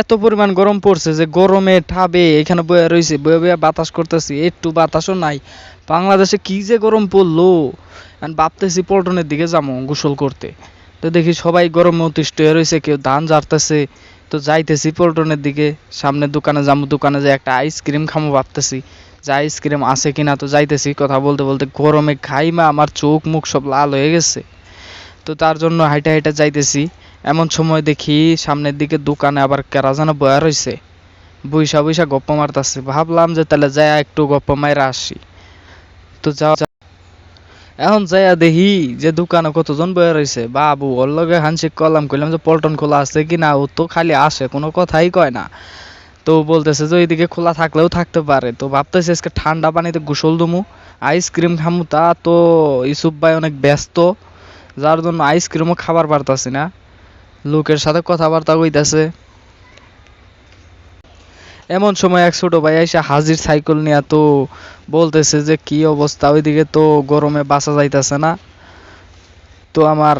এত পরিমাণ গরম পড়ছে যে গরমে ঠাবে এখানে বয়ে রয়েছে, বয়ে বয়ে বাতাস করতেছি, একটু বাতাসও নাই। বাংলাদেশে কি যে গরম পড়ল? ভাবতেছি পল্টনের দিকে যাব গোসল করতে। তো দেখি সবাই গরমে অতিষ্ঠ হয়ে রয়েছে, কেউ ধান ঝাড়তেছে। তো যাইতেছি পল্টনের দিকে, সামনে দোকানে যাব, দোকানে যে একটা আইসক্রিম খামো ভাবতেছি। যে আইসক্রিম আছে কিনা তো যাইতেছি, কথা বলতে বলতে গরমে খাইমা আমার চোখ মুখ সব লাল হয়ে গেছে। তো তার জন্য হাইটা হাইটা যাইতেছি। এমন সময় দেখি সামনের দিকে দোকানে আবার কেরা যেন বয়া রয়েছে বইসা বইসা গপ্প মারতাছে। ভাবলাম যে তাহলে যাই একটু গপ্প মাইরা আসি। তো যাও যাও। এখন যাইয়া দেখি যে দোকানে কতজন বয়ে রয়েছে বাবু, ওর লগে হানসিক করলাম, কইলাম যে পল্টন খোলা আছে কি না, ও তো খালি আসে, কোনো কথাই কয় না। তো বলতেছে যে ওইদিকে খোলা থাকলেও থাকতে পারে। তো ভাবতেছে আজকে ঠান্ডা পানিতে গোসল দমু, আইসক্রিম খামু। তা তো ইসুফ ভাই অনেক ব্যস্ত, যার জন্য আইসক্রিমও খাবার পারতাছি না। লোকের সাথে কথাবার্তা কইতাছে। এমন সময় এক ছোট ভাই এসে হাজির সাইকেল নিয়ে তো বলতেছে যে, কি অবস্থা? ওইদিকে তো গরমে বাঁচা যাইতেছে না। তো আমার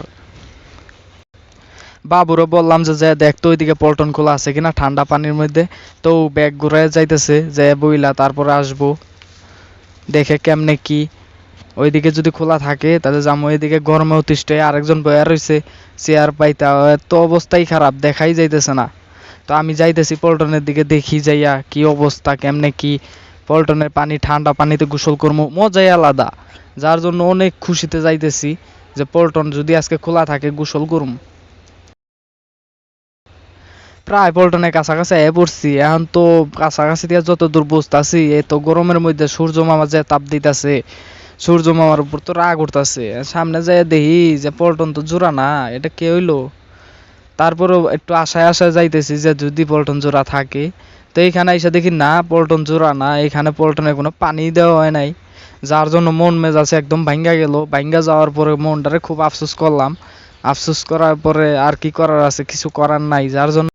বাবুরও বললাম যে যে দেখ তো ওইদিকে পল্টন খোলা আছে কিনা, ঠান্ডা পানির মধ্যে। তো ব্যাগ ঘুরায় যাইতেছে যে বইলা তারপরে আসব। দেখে কেমনে কি ওইদিকে যদি খোলা থাকে, তাহলে যাব ওইদিকে গরমে অতিষ্ঠ হয়ে আরেকজন বয়া রয়েছে চেয়ার পাইতা এত অবস্থাই খারাপ, দেখাই যাইতেছে না। তো আমি যাইতেছি পল্টনের দিকে, দেখি যাইয়া কি অবস্থা, কেমনে কি। পল্টনের পানি, ঠান্ডা পানিতে গোসল করব মজাই আলাদা। যার জন্য অনেক খুশিতে যাইতেছি যে পল্টন যদি আজকে খোলা থাকে, গোসল করুম। প্রায় পল্টনের কাছাকাছি এ পড়ছি, এখন তো কাছাকাছি দিয়ে যত দূর বুঝতাছি এই তো গরমের মধ্যে সূর্য মামা যে তাপ দিতাছে সূর্য মামার উপর তো রাগ উঠতাছে। সামনে যায় দেখি যে পল্টন তো জোড়া না, এটা কে হইল? তারপরেও একটু আশায় আশায় যাইতেছি যে যদি পল্টন জোড়া থাকে। তো এইখানে এসে দেখি না, পল্টন জোড়া না, এখানে পল্টনে কোনো পানি দেওয়া হয় নাই। যার জন্য মন মেজাজ একদম ভাঙ্গা গেল। ভাঙ্গা যাওয়ার পরে মনটারে খুব আফসোস করলাম। আফসোস করার পরে আর কি করার আছে, কিছু করার নাই। যার জন্য